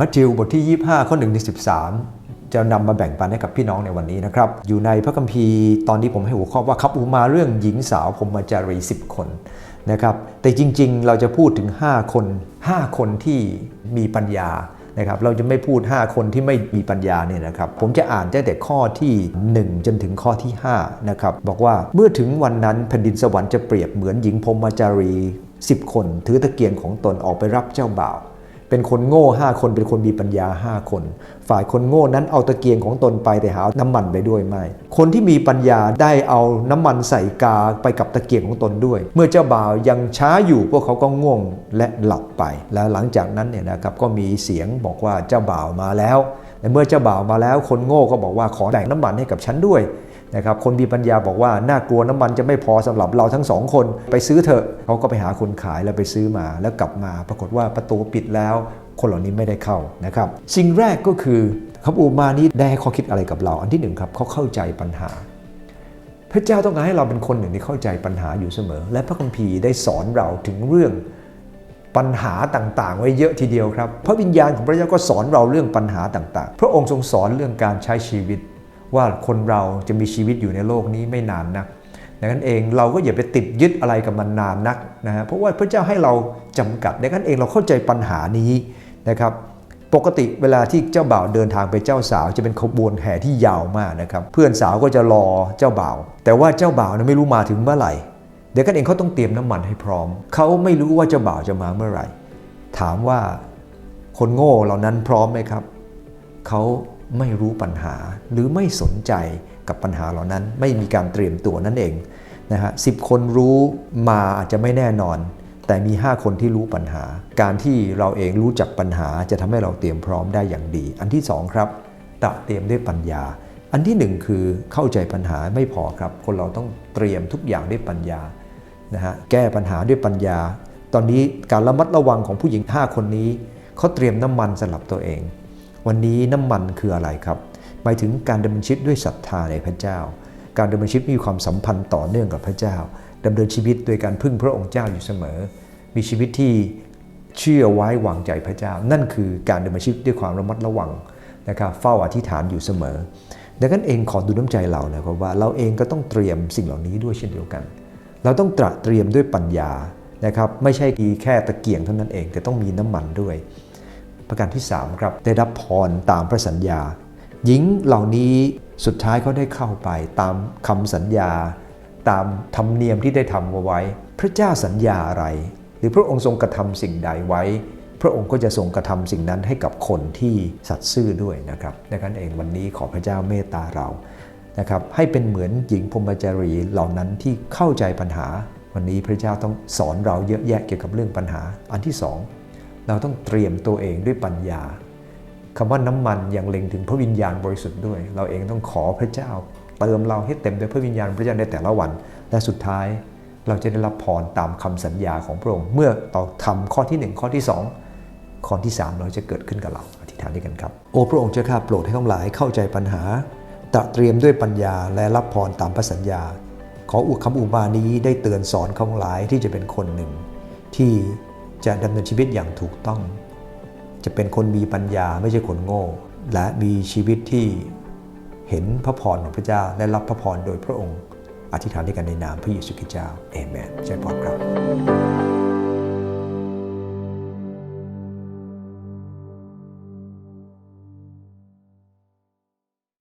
มัทธิวบทที่ 25 ข้อ1ถึง13 จะนำมาแบ่งปันให้กับพี่น้องในวันนี้นะครับ อยู่ในพระคัมภีร์ตอนนี้ผมให้หัวข้อว่าครับอุมาเรื่องหญิงสาวพรหมจารี10 คนนะครับ แต่จริงๆ เราจะพูดถึง 5 คน 5 คนที่มีปัญญานะครับ เราจะไม่พูด 5 คนที่ไม่มีปัญญาเนี่ยนะครับ ผมจะอ่านตั้งแต่ข้อที่ 1 จนถึงข้อที่5นะครับ บอกว่าเมื่อถึงวันนั้นแผ่นดินสวรรค์จะเปรียบเหมือนหญิงพรมจารี 10 คน ถือตะเกียงของตนออกไปรับเจ้าบ่าว เป็นคนโง่ 5 คน เป็นคนมีปัญญา 5 คน ฝ่ายคนโง่นั้นเอาตะเกียงของตนไปแต่หาน้ำมันไปด้วยไม่ คนที่มีปัญญาได้เอาน้ำมันใส่กาไปกับตะเกียงของตนด้วย เมื่อเจ้าบ่าวยังช้าอยู่พวกเขาก็ง่วงและหลับไป แล้วหลังจากนั้นเนี่ยนะครับก็มีเสียงบอกว่าเจ้าบ่าวมาแล้วและเมื่อเจ้าบ่าวมาแล้วคนโง่ก็บอกว่าขอแบ่งน้ำมันให้กับฉันด้วย นะครับคนมีปัญญาบอกว่าน่ากลัวน้ำมันจะไม่พอสำหรับเราทั้งสองคนไปซื้อเถอะเขาก็ไปหาคนขายแล้วไปซื้อมาแล้วกลับมา ปรากฏว่าประตูปิดแล้ว คนเหล่านี้ไม่ได้เข้านะครับสิ่งแรกก็คือคำอุมานี้ได้ให้ข้อคิดอะไรกับเรา อันที่หนึ่งครับเขาเข้าใจปัญหา พระเจ้าต้องการให้เราเป็นคนหนึ่งที่เข้าใจปัญหาอยู่เสมอ และพระคัมภีร์ได้สอนเราถึงเรื่องปัญหาต่างๆ ไว้เยอะทีเดียวครับ พระวิญญาณของพระเจ้าก็สอนเราเรื่องปัญหาต่างๆ พระองค์ทรงสอนเรื่องการใช้ชีวิต ว่าคนเราจะมีชีวิตอยู่ในโลกนี้ไม่นานนักดังนั้นเองเราก็อย่าไปติดยึดอะไรกับมันนานนักนะฮะเพราะว่าพระเจ้าให้เราจำกัดดังนั้นเองเราเข้าใจปัญหานี้นะครับปกติเวลาที่เจ้าบ่าวเดินทางไปเจ้าสาวจะเป็นขบวนแห่ที่ยาวมากนะครับเพื่อนสาวก็จะรอเจ้าบ่าว แต่ว่าเจ้าบ่าวนะไม่รู้มาถึงเมื่อไหร่ เดี๋ยวกันเองเขาต้องเตรียมน้ำมันให้พร้อม เขาไม่รู้ว่าเจ้าบ่าวจะมาเมื่อไหร่ ถามว่าคนโง่เหล่านั้นพร้อมไหมครับ เขา ไม่รู้ปัญหาหรือไม่สนใจกับปัญหาเหล่านั้น ไม่มีการเตรียมตัวนั่นเองนะฮะสิคนรู้มาอาจจะไม่แน่นอน แต่มี 5 คนที่รู้ปัญหา การที่เราเองรู้จักปัญหาจะทำให้เราเตรียมพร้อมได้อย่างดี อันที่ 2 ครับตระเตรียมด้วยปัญญา อันที่ 1 คือเข้าใจปัญหาไม่พอครับ คนเราต้องเตรียมทุกอย่างด้วยปัญญานะฮะแก้ปัญหาด้วยปัญญา ตอนนี้การระมัดระวังของผู้หญิง 5 คนนี้เขาเตรียมน้ำมันสำหรับตัวเอง วันนี้น้ำมันคืออะไรครับ หมายถึงการดำเนินชีวิตด้วยศรัทธาในพระเจ้า การดำเนินชีวิตมีความสัมพันธ์ต่อเนื่องกับพระเจ้าดำเนินชีวิตโดยการพึ่งพระองค์เจ้าอยู่เสมอ มีชีวิตที่เชื่อไว้วางใจพระเจ้า นั่นคือการดำเนินชีวิตด้วยความระมัดระวังนะครับเฝ้าอธิษฐานอยู่เสมอ ดังนั้นเองขอดูน้ำใจเรานะครับว่าเราเองก็ต้องเตรียมสิ่งเหล่านี้ด้วยเช่นเดียวกัน เราต้องตระเตรียมด้วยปัญญานะครับไม่ใช่แค่ตะเกียงเท่านั้นเอง แต่ต้องมีน้ำมันด้วย ประการที่3ครับได้รับพรตามพระสัญญา หญิงเหล่านี้สุดท้ายเขาได้เข้าไปตามคำสัญญา ตามธรรมเนียมที่ได้ทำเอาไว้ พระเจ้าสัญญาอะไร หรือพระองค์ทรงกระทำสิ่งใดไว้ พระองค์ก็จะทรงกระทำสิ่งนั้นให้กับคนที่สัตย์ซื่อด้วยนะครับดังนั้นเองวันนี้ขอพระเจ้าเมตตาเรานะครับให้เป็นเหมือนหญิงพรมจารีเหล่านั้นที่เข้าใจปัญหา วันนี้พระเจ้าต้องสอนเราเยอะแยะเกี่ยวกับเรื่องปัญหา อันที่สอง เราต้องเตรียมตัวเองด้วยปัญญาคำว่าน้ำมันยังเล็งถึงพระวิญญาณบริสุทธิ์ด้วย เราเองต้องขอพระเจ้า เติมเราให้เต็มด้วยพระวิญญาณพระเจ้าในแต่ละวัน และสุดท้ายเราจะได้รับพรตามคำสัญญาของพระองค์เมื่อเราทำข้อที่ 1 ข้อที่ 2 ข้อที่ 3 เราจะเกิดขึ้นกับเราอธิษฐานด้วยกันครับโอ้พระองค์เจ้าข้าโปรดให้ทั้งหลายเข้าใจปัญหาตระเตรียมด้วยปัญญาและรับพรตามพระสัญญา ขออุคำอุบานี้ได้เตือนสอนเขาทั้งหลายที่จะเป็นคนหนึ่ง ที่ จะดำเนินชีวิตอย่างถูกต้อง จะเป็นคนมีปัญญาไม่ใช่คนโง่ และมีชีวิตที่เห็นพระพรของพระเจ้าและรับพระพรโดยพระองค์ อธิษฐานด้วยกันในนามพระเยซูคริสต์เจ้าเอเมนใช่พอครับ